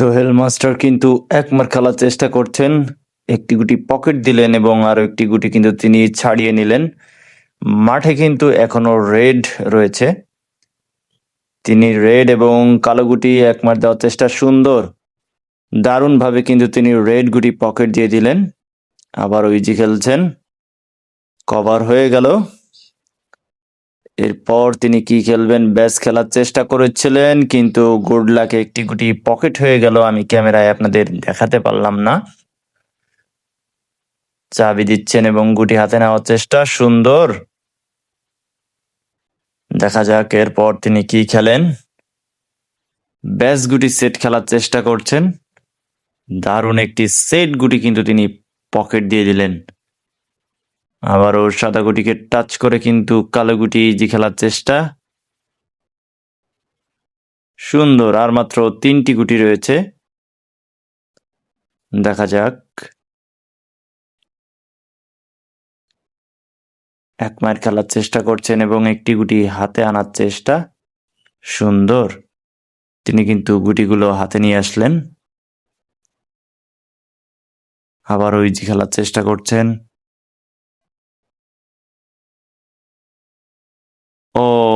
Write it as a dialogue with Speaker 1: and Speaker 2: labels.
Speaker 1: Sohel master কিন্তু একমার খেলার চেষ্টা করছেন। একটি গুটি পকেট দিলেন এবং আরও একটি গুটি কিন্তু তিনি ছাড়িয়ে নিলেন। মাঠে কিন্তু এখনও রেড রয়েছে। তিনি রেড এবং কালো গুটি একমার দেওয়ার চেষ্টা সুন্দর। দারুণভাবে কিন্তু তিনি রেড গুটি পকেট দিয়ে দিলেন। আবার ইজি খেলছেন। কভার হয়ে গেল। এরপর তিনি কি খেলবেন? ব্যাস খেলার চেষ্টা করেছিলেন, কিন্তু গুড লাকে একটি গুটি পকেট হয়ে গেল। আমি ক্যামেরায় আপনাদের দেখাতে পারলাম না। চাবি দিচ্ছেন এবং গুটি হাতে নেওয়ার চেষ্টা। সুন্দর। দেখা যাক এরপর তিনি কি খেলেন। ব্যাস গুটি সেট খেলার চেষ্টা করছেন। দারুণ একটি সেট গুটি কিন্তু তিনি পকেট দিয়ে দিলেন। আবারও সাদা গুটিকে টাচ করে কিন্তু কালো গুটি ইজি খেলার চেষ্টা। সুন্দর, আর মাত্র তিনটি গুটি রয়েছে। দেখা যাক। এক মায়ের খেলার চেষ্টা করছেন এবং একটি গুটি হাতে আনার চেষ্টা। সুন্দর। তিনি কিন্তু গুটিগুলো হাতে নিয়ে আসলেন। আবার ইজি খেলার চেষ্টা করছেন। ও